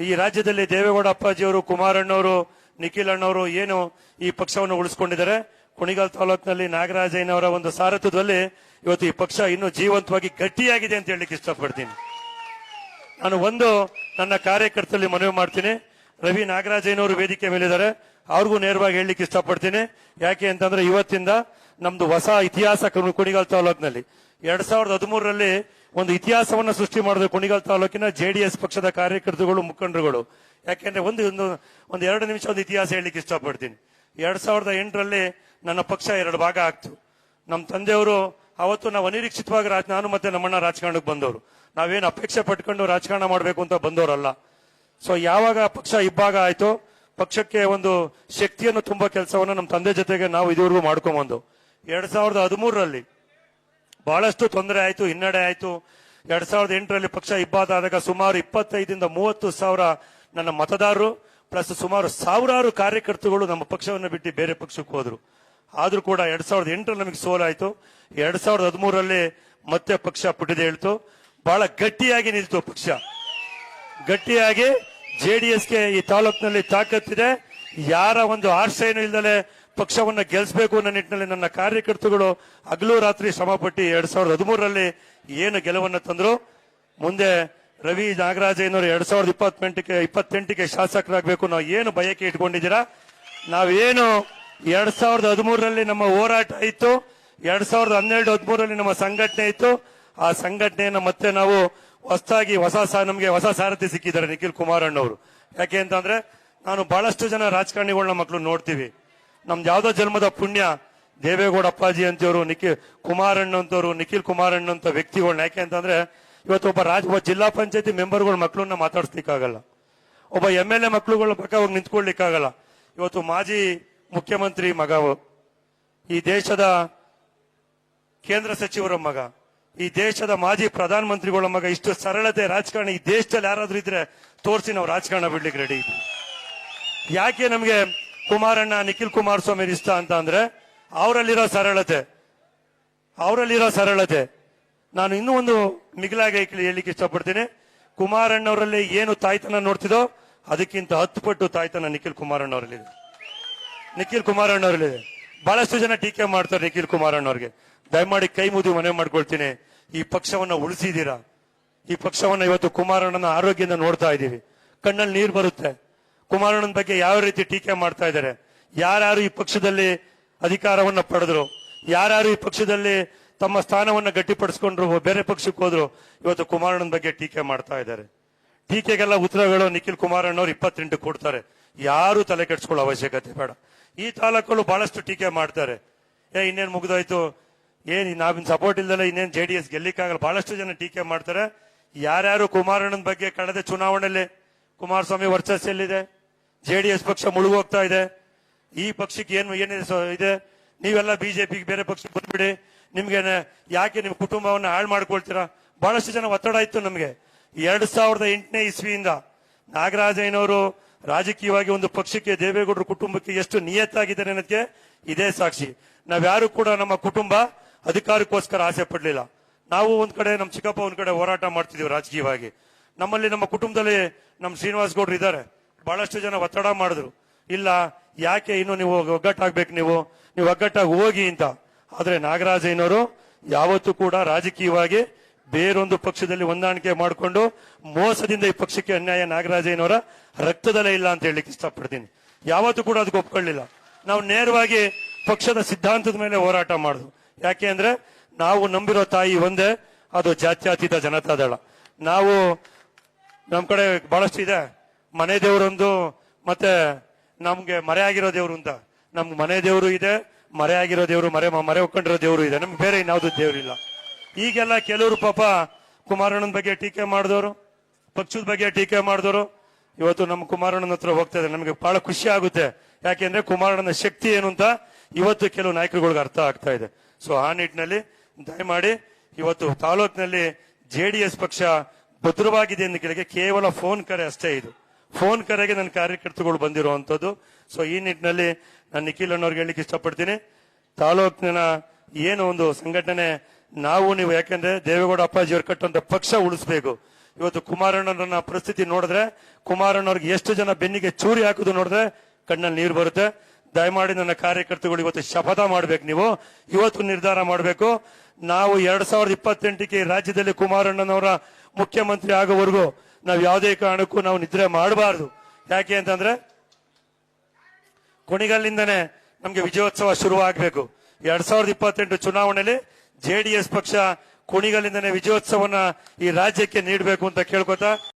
ಈ ರಾಜ್ಯದಲ್ಲಿ ದೇವೇಗೌಡ ಅಪ್ಪಾಜಿಯವರು, ಕುಮಾರಣ್ಣವರು, ನಿಖಿಲ್ ಅಣ್ಣವರು ಏನು ಈ ಪಕ್ಷವನ್ನು ಉಳಿಸ್ಕೊಂಡಿದ್ದಾರೆ? ಕುಣಿಗಲ್ ತಾಲೂಕಿನಲ್ಲಿ ನಾಗರಾಜಯ್ಯನವರ ಒಂದು ಸಾರಥ್ಯದಲ್ಲಿ ಇವತ್ತು ಈ ಪಕ್ಷ ಇನ್ನೂ ಜೀವಂತವಾಗಿ ಗಟ್ಟಿಯಾಗಿದೆ ಅಂತ ಹೇಳಲಿಕ್ಕೆ ಇಷ್ಟಪಡ್ತೀನಿ. ನಾನು ಒಂದು ನನ್ನ ಕಾರ್ಯಕರ್ತರಲ್ಲಿ ಮನವಿ ಮಾಡ್ತೀನಿ. ರವಿ ನಾಗರಾಜಯ್ಯನವರು ವೇದಿಕೆ ಮೇಲಿದ್ದಾರೆ. ಅವ್ರಿಗೂ ನೇರವಾಗಿ ಹೇಳಲಿಕ್ಕೆ ಇಷ್ಟಪಡ್ತೀನಿ. ಯಾಕೆ ಅಂತಂದ್ರೆ ಇವತ್ತಿಂದ ನಮ್ದು ಹೊಸ ಇತಿಹಾಸ ಕುಣಿಗಾಲ್ ತಾಲೂಕಿನಲ್ಲಿ. ಎರಡ್ ಸಾವಿರದ ಹದಿಮೂರರಲ್ಲಿ ಒಂದು ಇತಿಹಾಸವನ್ನ ಸೃಷ್ಟಿ ಮಾಡಿದ್ರು ಕುಣಿಗಲ್ ತಾಲೂಕಿನ ಜೆಡಿಎಸ್ ಪಕ್ಷದ ಕಾರ್ಯಕರ್ತರುಗಳು, ಮುಖಂಡರುಗಳು. ಯಾಕೆಂದ್ರೆ ಒಂದು ಒಂದು ಒಂದು ಎರಡು ನಿಮಿಷ ಒಂದು ಇತಿಹಾಸ ಹೇಳಲಿಕ್ಕೆ ಇಷ್ಟಪಡ್ತೀನಿ. ಎರಡ್ ಸಾವಿರದ ಎಂಟರಲ್ಲಿ ನನ್ನ ಪಕ್ಷ ಎರಡು ಭಾಗ ಆಗ್ತು. ನಮ್ಮ ತಂದೆಯವರು ಅವತ್ತು ನಾವು ಅನಿರೀಕ್ಷಿತವಾಗಿ ರಾಜ, ನಾನು ಮತ್ತೆ ನಮ್ಮಣ್ಣ ರಾಜಕಾರಣಕ್ಕೆ ಬಂದವರು. ನಾವೇನು ಅಪೇಕ್ಷೆ ಪಟ್ಕೊಂಡು ರಾಜಕಾರಣ ಮಾಡಬೇಕು ಅಂತ ಬಂದವರಲ್ಲ. ಸೊ ಯಾವಾಗ ಪಕ್ಷ ಇಬ್ಬಾಗ ಆಯ್ತು, ಪಕ್ಷಕ್ಕೆ ಒಂದು ಶಕ್ತಿಯನ್ನು ತುಂಬಾ ಕೆಲಸವನ್ನು ನಮ್ಮ ತಂದೆ ಜೊತೆಗೆ ನಾವು ಇದುವರೆಗೂ ಮಾಡ್ಕೊಂಬಂದು ಎರಡ್ ಸಾವಿರದ ಹದಿಮೂರರಲ್ಲಿ ಬಹಳಷ್ಟು ತೊಂದರೆ ಆಯಿತು, ಹಿನ್ನಡೆ ಆಯಿತು. ಎರಡ್ ಸಾವಿರದ ಎಂಟರಲ್ಲಿ ಪಕ್ಷ ಇಬ್ಬಾದಾದಾಗ ಸುಮಾರು ಇಪ್ಪತ್ತೈದಿಂದ ಮೂವತ್ತು ಸಾವಿರ ನನ್ನ ಮತದಾರರು, ಪ್ಲಸ್ ಸುಮಾರು ಸಾವಿರಾರು ಕಾರ್ಯಕರ್ತರುಗಳು ನಮ್ಮ ಪಕ್ಷವನ್ನು ಬಿಟ್ಟು ಬೇರೆ ಪಕ್ಷಕ್ಕೆ ಹೋದ್ರು. ಆದರೂ ಕೂಡ ಎರಡ್ ಸಾವಿರದ ಎಂಟರಲ್ಲಿ ನಮಗೆ ಸೋಲಾಯಿತು. ಎರಡ್ ಸಾವಿರದ ಹದಿಮೂರರಲ್ಲಿ ಮತ್ತೆ ಪಕ್ಷ ಪುಟಿದೆ ಹೇಳ್ತು. ಬಹಳ ಗಟ್ಟಿಯಾಗಿ ನಿಲ್ತು ಪಕ್ಷ. ಗಟ್ಟಿಯಾಗಿ ಜೆಡಿಎಸ್ಗೆ ಈ ತಾಲೂಕಿನಲ್ಲಿ ತಾಕತ್ತಿದೆ. ಯಾರ ಒಂದು ಆಶ್ರಯನೂ ಇಲ್ಲದೆ ಪಕ್ಷವನ್ನ ಗೆಲ್ಲಿಸಬೇಕು ಅನ್ನೋ ನಿಟ್ಟಿನಲ್ಲಿ ನನ್ನ ಕಾರ್ಯಕರ್ತರುಗಳು ಹಗಲು ರಾತ್ರಿ ಶ್ರಮಪಟ್ಟು ಎರಡ್ ಸಾವಿರದ ಹದಿಮೂರರಲ್ಲಿ ಏನು ಗೆಲುವನ್ನ ತಂದ್ರು? ಮುಂದೆ ರವಿ ನಾಗರಾಜಯ್ಯನವರು ಎರಡ್ ಸಾವಿರದ ಇಪ್ಪತ್ತೆಂಟಕ್ಕೆ ಇಪ್ಪತ್ತೆಂಟಕ್ಕೆ ಶಾಸಕರಾಗಬೇಕು ನಾವು ಏನು ಬಯಕೆ ಇಟ್ಕೊಂಡಿದ್ದೀರಾ? ನಾವೇನು ಎರಡ್ ಸಾವಿರದ ಹದಿಮೂರರಲ್ಲಿ ನಮ್ಮ ಹೋರಾಟ ಇತ್ತು, ಎರಡ್ ಸಾವಿರದ ಹನ್ನೆರಡು ಹದಿಮೂರರಲ್ಲಿ ನಮ್ಮ ಸಂಘಟನೆ ಇತ್ತು. ಆ ಸಂಘಟನೆಯನ್ನ ಮತ್ತೆ ನಾವು ಹೊಸದಾಗಿ ಹೊಸ ನಮಗೆ ಹೊಸ ಸಾರಥಿ ಸಿಕ್ಕಿದ್ದಾರೆ ನಿಖಿಲ್ ಕುಮಾರಣ್ಣವರು. ಯಾಕೆ ಅಂತಂದ್ರೆ, ನಾನು ಬಹಳಷ್ಟು ಜನ ರಾಜಕಾರಣಿಗಳನ್ನ ಮಕ್ಕಳು ನೋಡ್ತೀವಿ. ನಮ್ದು ಯಾವ್ದೋ ಜನ್ಮದ ಪುಣ್ಯ, ದೇವೇಗೌಡ ಅಪ್ಪಾಜಿ ಅಂತವರು ನಿಖಿಲ್ ಕುಮಾರಣ್ಣ ಅಂತವ್ರು ನಿಖಿಲ್ ಕುಮಾರಣ್ಣ ಅಂತ ವ್ಯಕ್ತಿಗಳನ್ನ ಯಾಕೆ ಅಂತಂದ್ರೆ, ಇವತ್ತು ಒಬ್ಬ ರಾಜ, ಒಬ್ಬ ಜಿಲ್ಲಾ ಪಂಚಾಯತಿ ಮೆಂಬರ್ಗಳ ಮಕ್ಕಳನ್ನ ಮಾತಾಡ್ಸ್ಲಿಕ್ಕಾಗಲ್ಲ. ಒಬ್ಬ ಎಂ ಎಲ್ ಎ ಮಕ್ಕಳುಗಳ ಪಕ್ಕ ಹೋಗಿ ನಿಂತ್ಕೊಳ್ಲಿಕ್ಕಾಗಲ್ಲ. ಇವತ್ತು ಮಾಜಿ ಮುಖ್ಯಮಂತ್ರಿ ಮಗ, ಈ ದೇಶದ ಕೇಂದ್ರ ಸಚಿವರ ಮಗ, ಈ ದೇಶದ ಮಾಜಿ ಪ್ರಧಾನ ಮಂತ್ರಿಗಳ ಮಗ, ಇಷ್ಟು ಸರಳತೆ, ರಾಜಕಾರಣ, ಈ ದೇಶದಲ್ಲಿ ಯಾರಾದ್ರೂ ಇದ್ರೆ ತೋರಿಸಿ ನಾವು ರಾಜಕಾರಣ ಬಿಡ್ಲಿಕ್ಕೆ ರೆಡಿ ಇದ್ವಿ ಯಾಕೆ ನಮಗೆ ಕುಮಾರಣ್ಣ, ನಿಖಿಲ್ ಕುಮಾರಸ್ವಾಮಿ ಇಷ್ಟ ಅಂತ ಅಂದ್ರೆ ಅವರಲ್ಲಿರೋ ಸರಳತೆ. ಅವರಲ್ಲಿರೋ ಸರಳತೆ. ನಾನು ಇನ್ನೂ ಒಂದು ಮಿಗಿಲಾಗಿ ಹೇಳಲಿಕ್ಕೆ ಇಷ್ಟಪಡ್ತೀನಿ. ಕುಮಾರಣ್ಣವರಲ್ಲಿ ಏನು ತಾಯ್ತನ ನೋಡ್ತಿದೋ ಅದಕ್ಕಿಂತ ಹತ್ತು ಪಟ್ಟು ತಾಯ್ತನ ನಿಖಿಲ್ ಕುಮಾರಣ್ಣವರಲ್ಲಿದೆ. ನಿಖಿಲ್ ಕುಮಾರಣ್ಣವರಲ್ಲಿದೆ. ಬಹಳಷ್ಟು ಜನ ಟೀಕೆ ಮಾಡ್ತಾರೆ ನಿಖಿಲ್ ಕುಮಾರಣ್ಣವ್ರಿಗೆ. ದಯಮಾಡಿ ಕೈ ಮುದಿ ಮನೆ ಮಾಡ್ಕೊಳ್ತೀನಿ. ಈ ಪಕ್ಷವನ್ನ ಉಳಿಸಿದೀರಾ ಈ ಪಕ್ಷವನ್ನ ಇವತ್ತು ಕುಮಾರಣ್ಣನ ಆರೋಗ್ಯದಿಂದ ನೋಡ್ತಾ ಇದ್ದೀವಿ. ಕಣ್ಣಲ್ಲಿ ನೀರು ಬರುತ್ತೆ. ಕುಮಾರಣ್ಣನ ಬಗ್ಗೆ ಯಾವ ರೀತಿ ಟೀಕೆ ಮಾಡ್ತಾ ಇದ್ದಾರೆ? ಯಾರ್ಯಾರು ಈ ಪಕ್ಷದಲ್ಲಿ ಅಧಿಕಾರವನ್ನ ಪಡೆದ್ರು? ಯಾರ್ಯಾರು ಈ ಪಕ್ಷದಲ್ಲಿ ತಮ್ಮ ಸ್ಥಾನವನ್ನ ಗಟ್ಟಿಪಡಿಸ್ಕೊಂಡ್ರು? ಬೇರೆ ಪಕ್ಷಕ್ಕೆ ಹೋದ್ರು? ಇವತ್ತು ಕುಮಾರಣ್ಣನ ಬಗ್ಗೆ ಟೀಕೆ ಮಾಡ್ತಾ ಇದ್ದಾರೆ. ಟೀಕೆಗೆಲ್ಲ ಉತ್ತರಗಳು ನಿಖಿಲ್ ಕುಮಾರಣ್ಣವ್ರು ಇಪ್ಪತ್ತೆಂಟು ಕೊಡ್ತಾರೆ. ಯಾರು ತಲೆ ಕೆಡಿಸ್ಕೊಳ್ಳೋ ಅವಶ್ಯಕತೆ ಬೇಡ. ಈ ತಾಲೂಕಲ್ಲೂ ಬಹಳಷ್ಟು ಟೀಕೆ ಮಾಡ್ತಾರೆ. ಏ, ಇನ್ನೇನ್ ಮುಗಿದೋಯ್ತು? ಏನ್ ನಾವಿನ್ ಸಪೋರ್ಟ್ ಇಲ್ದಲ್ಲ ಇನ್ನೇನ್ ಜೆ ಡಿ ಎಸ್ ಗೆಲ್ಲಿಕ್ಕಾಗಲ್ಲ? ಬಹಳಷ್ಟು ಜನ ಟೀಕೆ ಮಾಡ್ತಾರೆ. ಯಾರ್ಯಾರು ಕುಮಾರಣ್ಣನ ಬಗ್ಗೆ ಕಳೆದ ಚುನಾವಣೆಯಲ್ಲಿ ಕುಮಾರಸ್ವಾಮಿ ವರ್ಚಸ್ ಎಲ್ಲಿದೆ ಜೆ ಡಿ ಎಸ್ ಪಕ್ಷ ಮುಳುಗೋಗ್ತಾ ಇದೆ. ಈ ಪಕ್ಷಕ್ಕೆ ಏನು, ಏನಿದೆ ಇದೆ? ನೀವೆಲ್ಲ ಬಿಜೆಪಿಗೆ ಬೇರೆ ಪಕ್ಷಕ್ಕೆ ಬಂದ್ಬಿಡಿ. ನಿಮ್ಗೆ ಯಾಕೆ ನಿಮ್ ಕುಟುಂಬವನ್ನ ಹಾಳು ಮಾಡ್ಕೊಳ್ತೀರಾ? ಬಹಳಷ್ಟು ಜನ ಒತ್ತಡ ಇತ್ತು ನಮಗೆ. ಎರಡ್ ಸಾವಿರದ ಎಂಟನೇ ಇಸ್ವಿಯಿಂದ ನಾಗರಾಜಯ್ಯನವರು ರಾಜಕೀಯವಾಗಿ ಒಂದು ಪಕ್ಷಕ್ಕೆ ದೇವೇಗೌಡರ ಕುಟುಂಬಕ್ಕೆ ಎಷ್ಟು ನಿಯತ್ತಾಗಿದ್ದಾರೆ ಅನ್ನೋದಕ್ಕೆ ಇದೇ ಸಾಕ್ಷಿ. ನಾವ್ಯಾರು ಕೂಡ ನಮ್ಮ ಕುಟುಂಬ ಅಧಿಕಾರಕ್ಕೋಸ್ಕರ ಆಸೆ ಪಡ್ಲಿಲ್ಲ. ನಾವು ಒಂದ್ ಕಡೆ ನಮ್ಮ ಚಿಕ್ಕಪ್ಪ ಒಂದ್ ಕಡೆ ಹೋರಾಟ ಮಾಡ್ತಿದೀವಿ ರಾಜಕೀಯವಾಗಿ. ನಮ್ಮಲ್ಲಿ ನಮ್ಮ ಕುಟುಂಬದಲ್ಲಿ ನಮ್ಮ ಶ್ರೀನಿವಾಸ್ ಗೌಡ್ರು ಇದ್ದಾರೆ. ಬಹಳಷ್ಟು ಜನ ಒತ್ತಡ ಮಾಡಿದ್ರು. ಇಲ್ಲ, ಯಾಕೆ ಇನ್ನು ನೀವು ಒಗ್ಗಟ್ಟಾಗ್ಬೇಕು ನೀವು? ನೀವು ಒಗ್ಗಟ್ಟಾಗಿ ಹೋಗಿ ಅಂತ. ಆದ್ರೆ ನಾಗರಾಜಯ್ಯನವರು ಯಾವತ್ತೂ ಕೂಡ ರಾಜಕೀಯವಾಗಿ ಬೇರೊಂದು ಪಕ್ಷದಲ್ಲಿ ಹೊಂದಾಣಿಕೆ ಮಾಡಿಕೊಂಡು ಮೋಸದಿಂದ ಈ ಪಕ್ಷಕ್ಕೆ ಅನ್ಯಾಯ ನಾಗರಾಜಯ್ಯನವರ ರಕ್ತದಲ್ಲೇ ಇಲ್ಲ ಅಂತ ಹೇಳಲಿಕ್ಕೆ ಇಷ್ಟಪಡ್ತೀನಿ. ಯಾವತ್ತೂ ಕೂಡ ಅದಕ್ಕೆ ಒಪ್ಕೊಳ್ಳಿಲ್ಲ. ನಾವು ನೇರವಾಗಿ ಪಕ್ಷದ ಸಿದ್ಧಾಂತದ ಮೇಲೆ ಹೋರಾಟ ಮಾಡುದು. ಯಾಕೆ ಅಂದ್ರೆ ನಾವು ನಂಬಿರೋ ತಾಯಿ ಒಂದೇ, ಅದು ಜಾತ್ಯತೀತ ಜನತಾದಳ. ನಾವು ನಮ್ ಕಡೆ ಬಹಳಷ್ಟು ಇದೆ. ಮನೆ ದೇವರೊಂದು, ಮತ್ತೆ ನಮ್ಗೆ ಮರೆ ಆಗಿರೋ ದೇವ್ರು ಅಂತ. ನಮ್ಗೆ ಮನೆ ದೇವರು ಇದೆ, ಮರೆ ಆಗಿರೋ ದೇವರು, ಮರೆ ಮರೆ ಒಕ್ಕೊಂಡಿರೋ ದೇವರು ಇದೆ. ನಮ್ಗೆ ಬೇರೆ ಇನ್ಯಾವುದು ದೇವರಿಲ್ಲ ಈಗೆಲ್ಲ ಕೆಲವರು ಪಾಪ ಕುಮಾರಣ್ಣನ ಬಗ್ಗೆ ಟೀಕೆ ಮಾಡಿದವರು, ಪಕ್ಷದ ಬಗ್ಗೆ ಟೀಕೆ ಮಾಡಿದವರು. ಇವತ್ತು ನಮ್ಮ ಕುಮಾರಣ್ಣನ ಹತ್ರ ಹೋಗ್ತಾ ನಮಗೆ ಬಹಳ ಖುಷಿ ಆಗುತ್ತೆ. ಯಾಕೆಂದ್ರೆ ಕುಮಾರಣ್ಣನ ಶಕ್ತಿ ಏನು ಅಂತ ಇವತ್ತು ಕೆಲವು ನಾಯಕರುಗಳಿಗೆ ಅರ್ಥ ಆಗ್ತಾ ಇದೆ. ಸೊ ಆ ನಿಟ್ಟಿನಲ್ಲಿ ದಯಮಾಡಿ ಇವತ್ತು ತಾಲೂಕಿನಲ್ಲಿ ಜೆಡಿಎಸ್ ಪಕ್ಷ ಭದ್ರವಾಗಿದೆ ಎಂದು ಕೇಳಿಗೆ ಕೇವಲ ಫೋನ್ ಕರೆ ಅಷ್ಟೇ ಇದು. ಫೋನ್ ಕರೆಗೆ ನನ್ನ ಕಾರ್ಯಕರ್ತರುಗಳು ಬಂದಿರುವಂತದ್ದು ಸೊ ಈ ನಿಟ್ಟಿನಲ್ಲಿ ನಾನು ನಿಖಿಲ್ ಅಣ್ಣವ್ರಿಗೆ ಹೇಳಲಿಕ್ಕೆ ಇಷ್ಟಪಡ್ತೀನಿ. ತಾಲೂಕಿನ ಏನು ಒಂದು ಸಂಘಟನೆ, ನಾವು ನೀವು ಯಾಕೆಂದ್ರೆ ದೇವೇಗೌಡ ಅಪ್ಪಾಜಿಯವರು ಕಟ್ಟುವಂತ ಪಕ್ಷ ಉಳಿಸ್ಬೇಕು. ಇವತ್ತು ಕುಮಾರಣ್ಣನ ಪರಿಸ್ಥಿತಿ ನೋಡಿದ್ರೆ ಕುಮಾರಣ್ಣವ್ರಿಗೆ ಎಷ್ಟು ಜನ ಬೆನ್ನಿಗೆ ಚೂರಿ ಹಾಕುದು ನೋಡಿದ್ರೆ ಕಣ್ಣಲ್ಲಿ ನೀರು ಬರುತ್ತೆ. ದಯಮಾಡಿ ನನ್ನ ಕಾರ್ಯಕರ್ತರುಗಳು ಇವತ್ತು ಶಪಥ ಮಾಡ್ಬೇಕು ನೀವು. ಇವತ್ತು ನಿರ್ಧಾರ ಮಾಡಬೇಕು. ನಾವು ಎರಡ್ ಸಾವಿರದ ಇಪ್ಪತ್ತೆಂಟಕ್ಕೆ ರಾಜ್ಯದಲ್ಲಿ ಕುಮಾರಣ್ಣನವರ ಮುಖ್ಯಮಂತ್ರಿ ಆಗೋವರೆಗೂ ನಾವು ಯಾವುದೇ ಕಾರಣಕ್ಕೂ ನಾವು ನಿದ್ರೆ ಮಾಡಬಾರ್ದು. ಯಾಕೆ ಅಂತಂದ್ರೆ ಕೊಣಿಗಲ್ಲಿಂದನೇ ನಮಗೆ ವಿಜಯೋತ್ಸವ ಶುರು ಆಗ್ಬೇಕು ಎರಡ್ ಸಾವಿರದ ಇಪ್ಪತ್ತೆಂಟು ಚುನಾವಣೆಯಲ್ಲಿ ಜೆಡಿಎಸ್ ಪಕ್ಷ ಕುಣಿಗಲ್ಲಿಂದನೇ ವಿಜಯೋತ್ಸವನ ಈ ರಾಜ್ಯಕ್ಕೆ ನೀಡಬೇಕು ಅಂತ ಕೇಳ್ಕೊತಾ